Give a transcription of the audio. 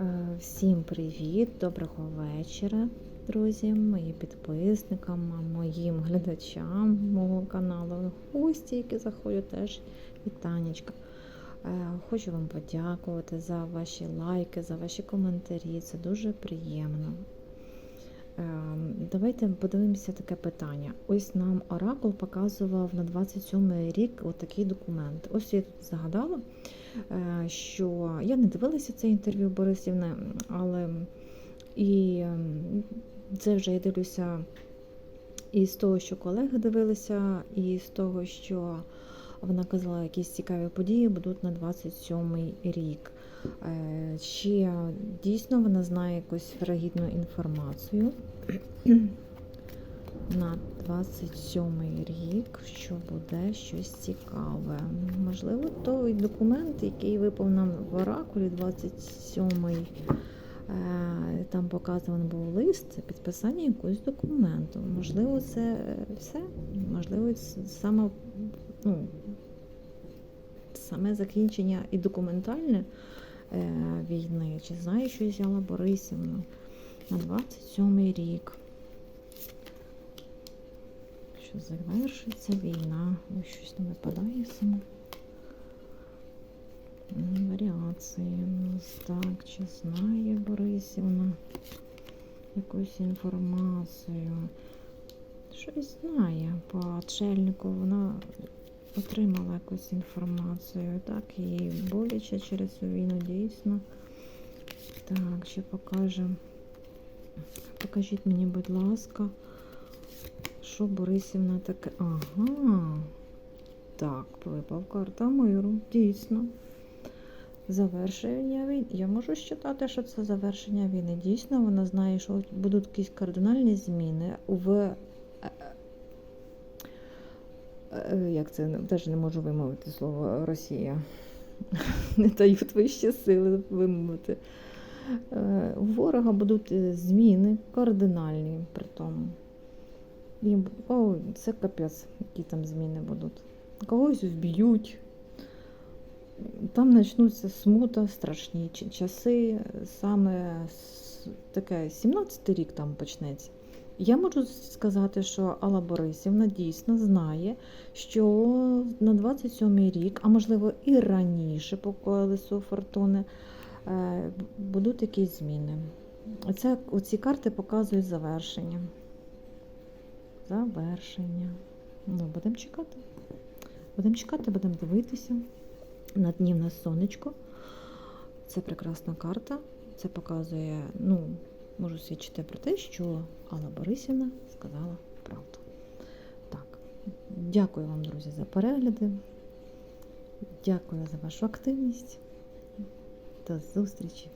Е, Всім привіт, доброго вечора, друзі, моїм підписникам, моїм глядачам мого каналу, гості, які заходять теж вітанечка. Е, Хочу вам подякувати за ваші лайки, за ваші коментарі. Це дуже приємно. Е, Давайте подивимося таке питання. Ось нам Оракул показував на 27 рік отакий документ. Ось я тут загадала, е, що я не дивилася це інтерв'ю Борисівни, але і ем, це вже я дивлюся і з того, що колеги дивилися, і з того, що вона казала, якісь цікаві події будуть на 27 рік. Е, Чи дійсно вона знає якусь фрагітну інформацію на 27 рік, що буде щось цікаве. Можливо, той документ, який випав нам в Оракулі 27-й, е, там показаний був лист, це підписання якогось документу. Можливо, це все. Можливо, саме, ну, саме закінчення і документальне е, війни. Чи знає щось Яла Борисівна на 27-й рік? Що завершиться війна. Ось щось не випадає саме. Варіації у нас так, чи знає Борисівна якусь інформацію. Щось знає по отшельнику, вона отримала якусь інформацію. Так, їй боляче через цю війну дійсно. Так, ще покажемо. Покажіть мені, будь ласка, що Борисівна таке. Ага. Так, випав карта миру, дійсно. Завершення війни. Я можу считати, що це завершення війни. Дійсно, вона знає, що будуть якісь кардинальні зміни в. Е, Як це теж не можу вимовити слово Росія. Не дають вищі сили вимовити. Е, У ворога будуть е, зміни кардинальні при тому. Їм, о, це капець, які там зміни будуть. Когось вб'ють. Там почнуться смута, страшні часи. Саме таке 17-й рік там почнеться. Я можу сказати, що Алла Борисівна дійсно знає, що на 27-й рік, а можливо і раніше по колесу фортуни, е, будуть якісь зміни. Оце, оці карти показують завершення. Завершення. Ну, будемо чекати. Будемо чекати, будемо дивитися. На дні в сонечко. Це прекрасна карта. Це показує, ну, можу свідчити про те, що Алла Борисівна сказала правду. Так, дякую вам, друзі, за перегляди. Дякую за вашу активність. До зустрічі!